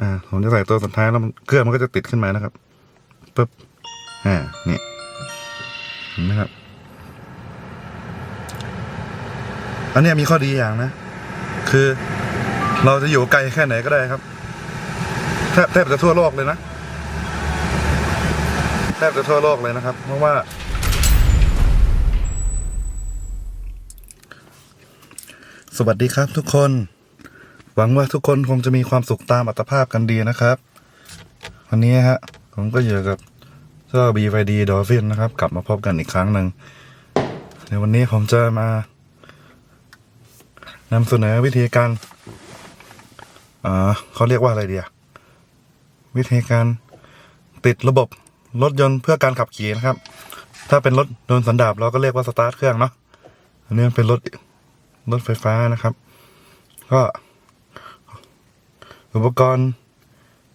อ่าผมจะใส่ตัวสุดท้ายแล้วมันเครื่องมันก็จะติดขึ้นมานะครับปึ๊บอ่าเนี่เห็นไหมครับอันนี้มีข้อดีอย่างนะ คือเราจะอยู่ไกลแค่ไหนก็ได้ครับแทบแทบจะทั่วโลกเลยนะแทบจะทั่วโลกเลยนะครับ เพราะว่า สวัสดีครับทุกคน หวังว่าทุกคนคงจะมีความสุขตามอัตภาพกันดีนะครับ วันนี้ฮะ ผมก็อยู่กับเจ้า BYD Dolphin นนะครับ กลับมาพบกันอีกครั้งหนึ่งในวันนี้ผมจะมานำเสนอวิธีการเขาเรียกว่าอะไรเดียวิธีการติดระบบรถยนต์เพื่อการขับขี่นะครับ ถ้าเป็นรถโดนสันดาบเราก็เรียกว่าสตาร์ทเครื่องเนาะอันนี้เป็นรถรถไฟฟ้านะครับ ก็ อุปกรณ์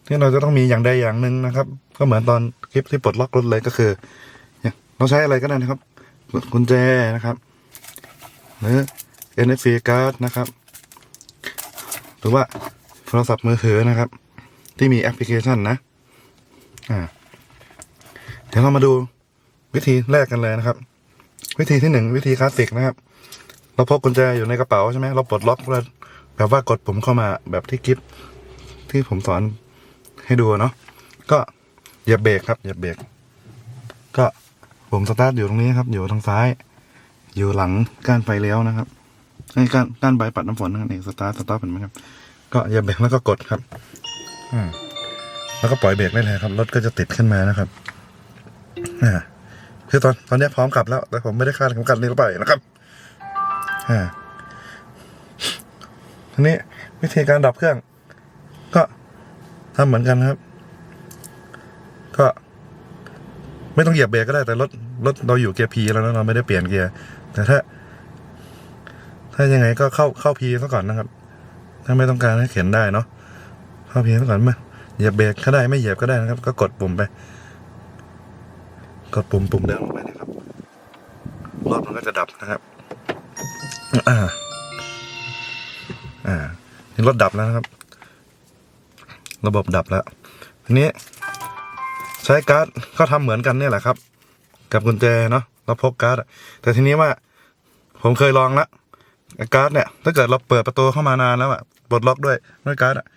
ที่เราจะต้องมีอย่างใดอย่างหนึ่งนะครับ ก็เหมือนตอนคลิปที่ปลดล็อกรถเลยก็คือเราใช้อะไรก็ได้นะครับกุญแจนะครับ หรือ NFC card นะครับ หรือว่าโทรศัพท์มือถือนะครับ ที่มีแอปพลิเคชันนะอ่าเดี๋ยวเรามาดูวิธีแรกกันเลยนะครับ วิธีที่หนึ่งวิธีคลาสสิกนะครับ เราพกกุญแจอยู่ในกระเป๋าใช่ไหมเราปลดล็อกแล้วแบบว่ากดปุ่มเข้ามาแบบที่คลิป ที่ผมสอนให้ดูเนาะก็เหยียบเบรกครับเหยียบเบรกก็ปุ่มสตาร์ทอยู่ตรงนี้ครับ อยู่ทางซ้าย อยู่หลังก้านไฟเลี้ยวนะครับไอ้ก้านก้านใบปัดน้ำฝนนั่นเองสตาร์ทสตาร์ทเห็นไหมครับ ก็เหยียบเบรกแล้วก็กดครับอืมแล้วก็ปล่อยเบรกได้เลยครับรถก็จะติดขึ้นมานะครับอ่าคือตอนตอนนี้พร้อมขับแล้ว แต่ผมไม่ได้คาดเข็มขัดนิรภัยนะครับอ่าทีนี้วิธีการดับเครื่อง ก็ทำเหมือนกันครับ ก็ ไม่ต้องเหยียบเบรกก็ได้แต่รถรถเราอยู่เกียร์พีแล้วนะเราไม่ได้เปลี่ยนเกียร์แต่ถ้า ถ้ายังไงก็เข้าเข้าพีซะก่อนนะครับ ถ้าไม่ต้องการให้เข็นได้เนาะเข้าพีซะก่อนมาเหยียบเบรกก็ได้ไม่เหยียบก็ได้นะครับ ก็กดปุ่มไป กดปุ่มปุ่มเดิมลงไปนะครับรถมันก็จะดับนะครับ อ่า อ่ารถดับแล้วนะครับ ระบบดับแล้วทีนี้ ใช้การ์ดก็ทำเหมือนกันเนี่ยแหละครับ กับกุญแจเนาะเราพกการ์ดแต่ทีนี้ว่า ผมเคยลองละการ์ดเนี่ย ถ้าเกิดเราเปิดประตูเข้ามานานแล้วอะปลดล็อกด้วยด้วยการ์ดอะ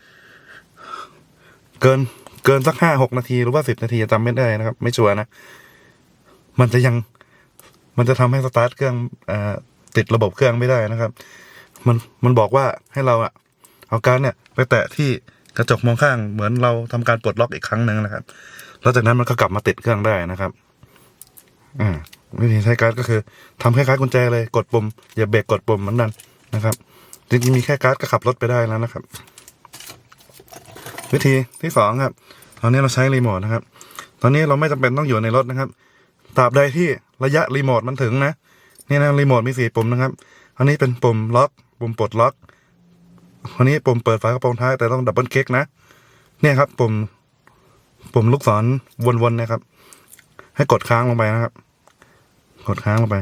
เกินเกินสักห้าหกนาทีหรือว่าสิบนาทีจำไม่ได้นะครับ ไม่ชัวร์นะ มันจะยังมันจะทำให้สตาร์ทเครื่องอติดระบบเครื่องไม่ได้นะครับ มันมันบอกว่าให้เราอะเอาการ์ดเนี่ย ไปแตะที่ กระจกมองข้างเหมือนเราทำการปลดล็อกอีกครั้งหนึ่งนะครับแล้วจากนั้นมันก็กลับมาติดเครื่องได้นะครับอ่าวิธีใช้การ์ดก็คือทำคล้ายๆกุญแจเลยกดปุ่มอย่าเบรกกดปุ่มเหมือนกันนะครับจริงๆมีแค่การ์ดก็ขับรถไปได้แล้วนะครับ วิธีที่สองครับ ตอนนี้เราใช้รีโมทนะครับ ตอนนี้เราไม่จำเป็นต้องอยู่ในรถนะครับตราบใดที่ระยะรีโมทมันถึงนะ นี่นะรีโมทมีสี่ปุ่มนะครับ อันนี้เป็นปุ่มล็อก ปุ่มปลดล็อก อันนี้ปุ่มเปิดฝากระโปรงท้ายแต่ต้องดับเบิลคลิกนะ เนี่ยครับปุ่มปุ่มลูกศรวนๆนะครับ ให้กดค้างลงไปนะครับ กดค้างลงไป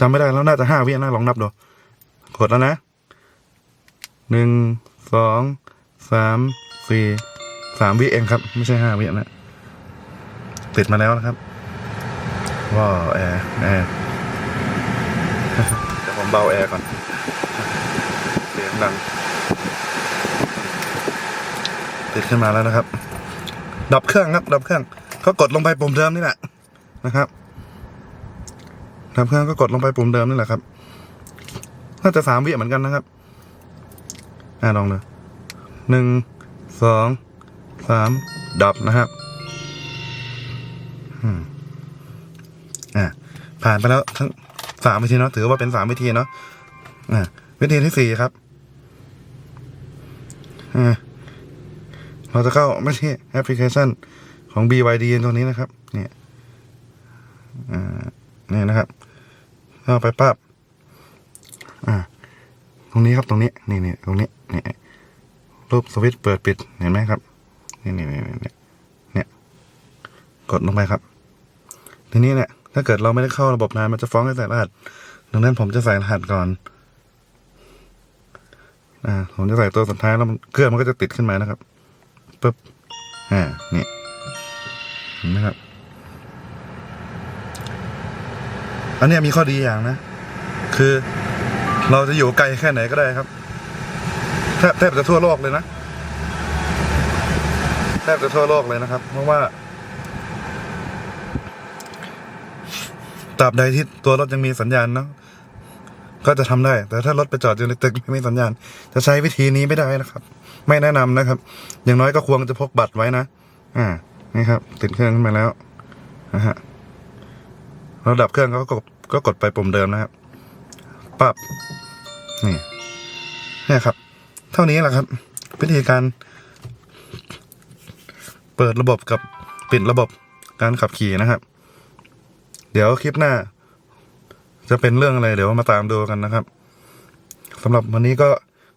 จำไม่ได้แล้วน่าจะห้าวินะลองนับดูกดแล้วนะหนึ่งสองสามสี่สามวิเองครับ ไม่ใช่ห้าวินะติดมาแล้วนะครับว้าแอร์แอร์เดี๋ยวผมเบาแอร์ก่อนเสียงดัง ติดขึ้นมาแล้วนะครับ ดับเครื่องครับ ดับเครื่อง ก็กดลงไปปุ่มเดิมนี่แหละนะครับดับเครื่องก็กดลงไปปุ่มเดิมนี่แหละครับ น่าจะสามวิเหมือนกันนะครับอ่าลองเลยหนึ่งสองสามดับนะครับอ่าผ่านไปแล้วทั้งสามวิธีเนาะถือว่าเป็นสามวิธีเนาะอ่าวิธีที่สี่ครับอ่า เราจะเข้าไม่ใช่แอปพลิเคชันของ BYD ตัวนี้นะครับ เนี่ยอ่านี่นะครับเข้าไปปั๊บอ่าตรงนี้ครับตรงนี้ นี่นี่ตรงนี้นี่รูปสวิตช์เปิดปิดเห็นไหมครับ นี่นี่นี่นี่เนี่ย กดลงไปครับ ทีนี้เนี่ย ถ้าเกิดเราไม่ได้เข้าระบบนานมันจะฟ้องให้ใส่รหัสดังนั้นผมจะใส่รหัสก่อนอ่าผมจะใส่ตัวสุดท้ายแล้วมันเครื่องมันก็จะติดขึ้นมานะครับ ปึ๊บอ่านี่เห็นไหมครับ อันเนี้ยมีข้อดีอย่างนะ คือเราจะอยู่ไกลแค่ไหนก็ได้ครับ แทบแทบจะทั่วโลกเลยนะ แทบจะทั่วโลกเลยนะครับ เพราะว่าตราบใดที่ตัวรถยังมีสัญญาณเนาะก็จะทำได้ แต่ถ้ารถไปจอดอยู่ในตึกไม่มีสัญญาณ จะใช้วิธีนี้ไม่ได้นะครับ ไม่แนะนำนะครับ อย่างน้อยก็ควรจะพกบัตรไว้นะ อ่า นี่ครับ ติดเครื่องขึ้นมาแล้วนะฮะระดับเครื่องก็กดก็กดไปปุ่มเดิมนะครับปับนี่นี่ครับ เท่านี้แหละครับ วิธีการ เปิดระบบกับปิดระบบการขับขี่นะครับ เดี๋ยวคลิปหน้า จะเป็นเรื่องอะไร เดี๋ยวมาตามดูกันนะครับสำหรับวันนี้ก็